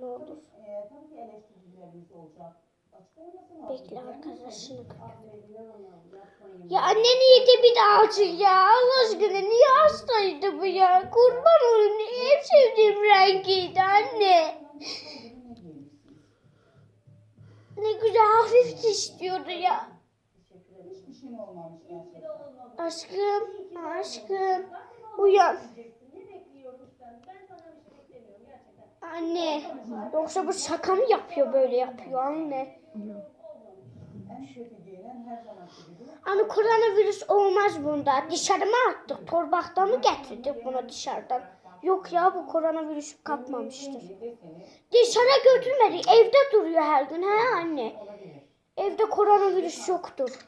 ne olur. Ee, Bekle arkadaşını. Ya anne niye de bir daha açın ya? Allah aşkına niye hastaydı bu ya? Kurban olayım. En sevdiğim rengiydi anne. Ne güzel hafif istiyordu ya. Aşkım, aşkım. Uyan. Anne, yoksa bu şaka mı yapıyor böyle yapıyor anne? Anne koronavirüs olmaz bunda. Dışarı mı attık? Torbakta mı getirdik bunu dışarıdan? Yok ya bu koronavirüs kapmamıştır. Dışarı götürmedi. Evde duruyor her gün. He anne. Evde koronavirüs yoktur.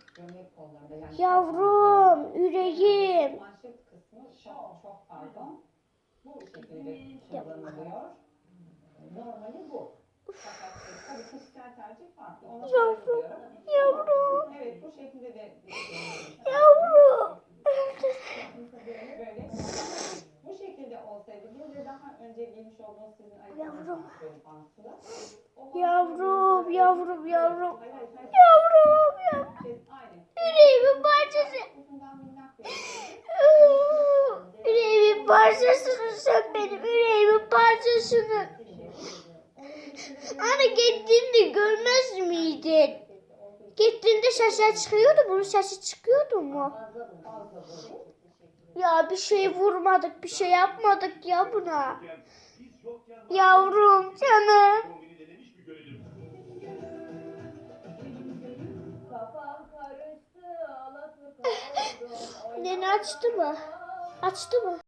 Yavrum, yüreğim. Manşet Normali bu. Fakat tabii kişisel tercih farklı. Ona Yavrum. Yavrum, Evet bu şekilde de yavrum. böyle. Bu şekilde olsaydı bir de daha önce giymiş olduğunuz sizin Yavrum. Yavrum, yavrum, yavrum. Hayır. Yavrum, yavrum. Şey, Aynen. Yüreğimin parçası. Şey. Yüreğimin parçasını sen benim yüreğimin parçasını. Anne gittiğinde görmez miydin? Gittiğinde sesler çıkıyordu. Bunun sesi çıkıyordu mu? Ya bir şey vurmadık, bir şey yapmadık ya buna. Yavrum, canım. Nene açtı mı? Açtı mı?